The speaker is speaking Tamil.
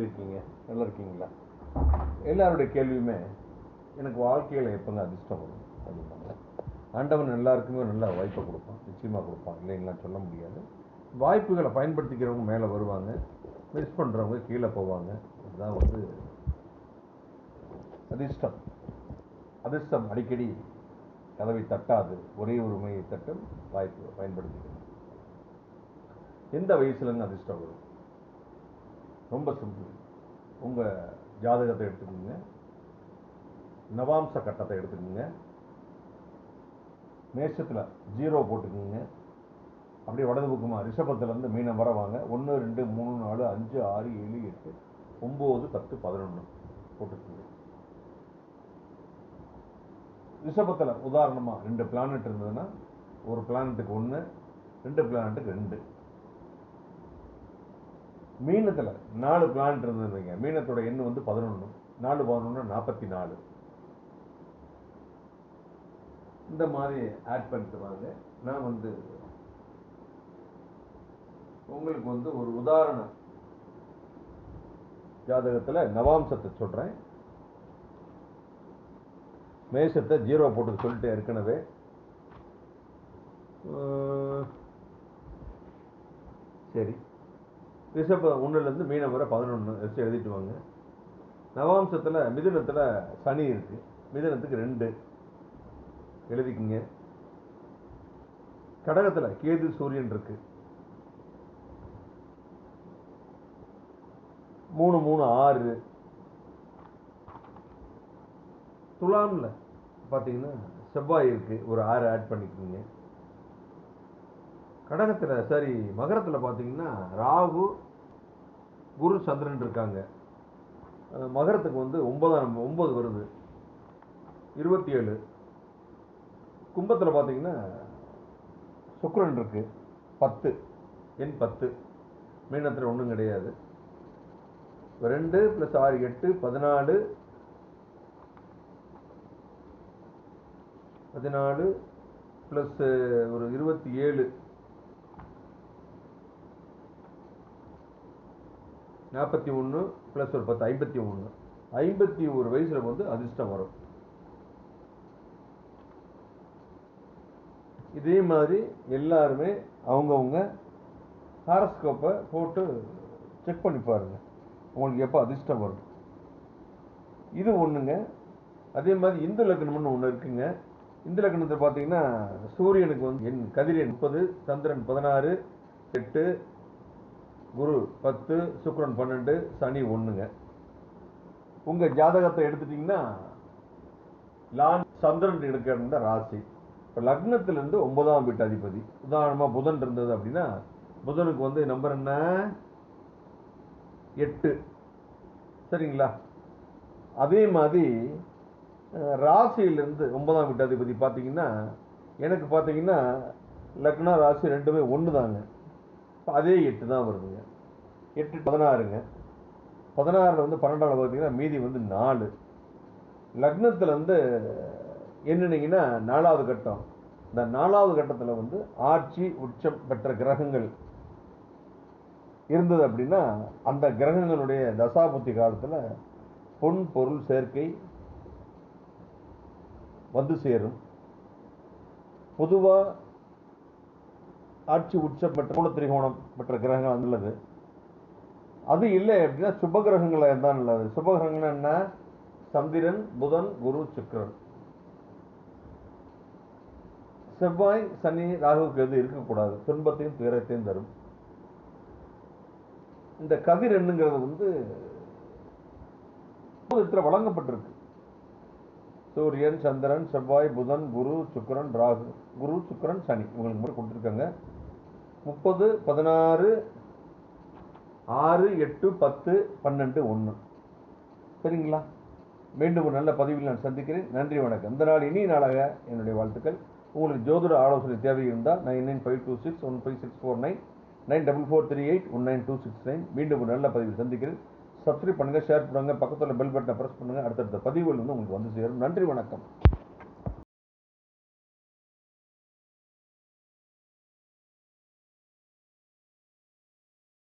எப்படி இருக்கீங்க? நல்லா இருக்கீங்களா? எல்லாருடைய கேள்வியுமே எனக்கு வாழ்க்கையில் எப்போங்க அதிர்ஷ்டம் வரும். அப்படிம்பாங்க ஆண்டவன் எல்லாருக்குமே நல்ல வாய்ப்பை கொடுப்பான். நிச்சயமாக கொடுப்பான். இல்லைங்களா சொல்ல முடியாது. வாய்ப்புகளை பயன்படுத்திக்கிறவங்க மேலே வருவாங்க. மிஸ் பண்ணுறவங்க கீழே போவாங்க. அதுதான் வந்து அதிர்ஷ்டம். அதிர்ஷ்டம் அடிக்கடி கதவை தட்டாது. ஒரே ஒரு மையை தட்டும் வாய்ப்பு பயன்படுத்திக்கணும். எந்த வயசுலங்க அதிர்ஷ்டம் வரும்? ரொம்ப சிம்பிள். உங்கள் ஜாதகத்தை எடுத்துக்கோங்க. நவாம்ச கட்டத்தை எடுத்துக்கோங்க. மேஷத்தில் ஜீரோ போட்டுக்கோங்க. அப்படியே வடது பக்கமாக ரிஷபத்துலேருந்து மீனம் வர வாங்க. ஒன்று ரெண்டு மூணு நாலு அஞ்சு ஆறு ஏழு எட்டு ஒம்பது பத்து பதினொன்று போட்டுக்கோங்க. ரிஷபத்தில் உதாரணமாக ரெண்டு பிளானட் இருந்ததுன்னா ஒரு பிளானட்டுக்கு ஒன்று ரெண்டு பிளானட்டுக்கு ரெண்டு. மீனத்தில் நாலு பிளான் இருந்ததுங்க மீனத்தோட எண் வந்து பதினொன்று நாலு பதினொன்று நாற்பத்தி நாலு இந்த மாதிரி ஆட் பண்ணிட்டு வாங்க. நான் வந்து உங்களுக்கு வந்து ஒரு உதாரண ஜாதகத்தில் நவாம்சத்தை சொல்கிறேன் மேஷத்தை ஜீரோ போட்டு சொல்லிட்டு ஏற்கனவே. சரி. ரிஷப ஒன்றுலேருந்து மீனம் வரை பதினொன்று வச்சு எழுதிட்டு வாங்க. நவாம்சத்தில் மிதுனத்தில் சனி இருக்கு. மிதுனத்துக்கு ரெண்டு. எழுதிக்குங்க. கடகத்தில் கேது சூரியன் இருக்கு. மூணு மூணு ஆறு. துலாமில் பார்த்தீங்கன்னா செவ்வாய் இருக்கு. ஒரு ஆறு ஆட் பண்ணிக்கோங்க. கடகத்தில் சரி மகரத்தில் பார்த்தீங்கன்னா ராகு குரு சந்திரன் இருக்காங்க. மகரத்துக்கு வந்து ஒன்பதாம் ஒன்பது வருது. இருபத்தி ஏழு கும்பத்தில் பார்த்தீங்கன்னா சுக்கரன் இருக்கு. பத்து. எண் பத்து. மீனத்தில் ஒன்றும் கிடையாது. ரெண்டு ப்ளஸ் ஆறு எட்டு பதினாலு. பதினாலு ப்ளஸ் ஒரு இருபத்தி ஏழு நாற்பத்தி ஒன்று ப்ளஸ் ஒரு பத்து ஐம்பத்தி ஒன்று ஐம்பத்தி ஒரு வயசில் வந்து அதிர்ஷ்டம் வரும். இதே மாதிரி எல்லாருமே அவங்கவுங்க ஹாரஸ்கோப்பை போட்டு செக் பண்ணி பாருங்க. உங்களுக்கு எப்போ அதிர்ஷ்டம் வரும். இது ஒன்றுங்க அதே மாதிரி இந்து லக்னம்னு ஒன்று இருக்குங்க. இந்து லக்னத்தில் பார்த்தீங்கன்னா சூரியனுக்கு வந்து என் கதிரியன் முப்பது சந்திரன் பதினாறு எட்டு குரு பத்து சுக்ரன் பன்னெண்டு சனி ஒன்றுங்க உங்கள் ஜாதகத்தை எடுத்துட்டிங்கன்னா லான் சந்திரன் எடுக்கிற ராசி. இப்போ லக்னத்திலேருந்து ஒன்பதாம் வீட்டு அதிபதி. உதாரணமாக புதன் இருந்தது அப்படின்னா புதனுக்கு வந்து நம்பர் என்ன? எட்டு. சரிங்களா? அதே மாதிரி ராசியிலேருந்து ஒன்பதாம் வீட்டு அதிபதி பார்த்தீங்கன்னா எனக்கு பார்த்தீங்கன்னா லக்னா ராசி ரெண்டுமே ஒன்று தாங்க அதே எட்டு தான் வருதுங்க. எட்டு பதினாறுங்க. பதினாறில் வந்து பன்னெண்டாவது பார்த்தீங்கன்னா மீதி வந்து நாலு. லக்னத்தில் வந்து என்னென்னீங்கன்னா நாலாவது கட்டம். இந்த நாலாவது கட்டத்தில் வந்து ஆட்சி உச்சம் பெற்ற கிரகங்கள் இருந்தது அப்படின்னா அந்த கிரகங்களுடைய தசாபுத்தி காலத்தில் பொன் பொருள் சேர்க்கை வந்து சேரும். பொதுவாக ஆட்சி உச்சம் பெற்ற மூல திரிகோணம் பெற்ற கிரகங்கள் நல்லது அது இல்லை அப்படின்னா சுப தான் இருந்தால் நல்லது சுப கிரகங்கள் என்ன? சந்திரன் புதன் குரு சுக்கரன். செவ்வாய் சனி ராகுக்கு எது இருக்கக்கூடாது. துன்பத்தையும் துயரத்தையும் தரும். இந்த கதிர் என்னங்கிறது வந்து வழங்கப்பட்டிருக்கு. சூரியன் சந்திரன் செவ்வாய் புதன் குரு சுக்கரன் ராகு. குரு சுக்கரன் சனி. உங்களுக்கு மட்டும் கொடுத்துருக்காங்க. முப்பது பதினாறு ஆறு எட்டு பத்து பன்னெண்டு ஒன்று சரிங்களா? மீண்டும் ஒரு நல்ல பதிவில் நான் சந்திக்கிறேன். நன்றி வணக்கம். இந்த நாள் இனி நாளாக என்னுடைய வாழ்த்துக்கள். உங்களுக்கு ஜோதிட ஆலோசனை தேவை இருந்தால் nine nine five two six one five six four nine nine double four three eight one nine two six nine. மீண்டும் ஒரு நல்ல பதிவில் சந்திக்கிறேன். சப்ஸ்கிரைப் பண்ணுங்கள் ஷேர் பண்ணுங்கள் பக்கத்தில் பெல் பட்டனை ப்ரெஸ் பண்ணுங்கள் அடுத்தடுத்த பதிவுகள் வந்து உங்களுக்கு வந்து சேரும். நன்றி வணக்கம்.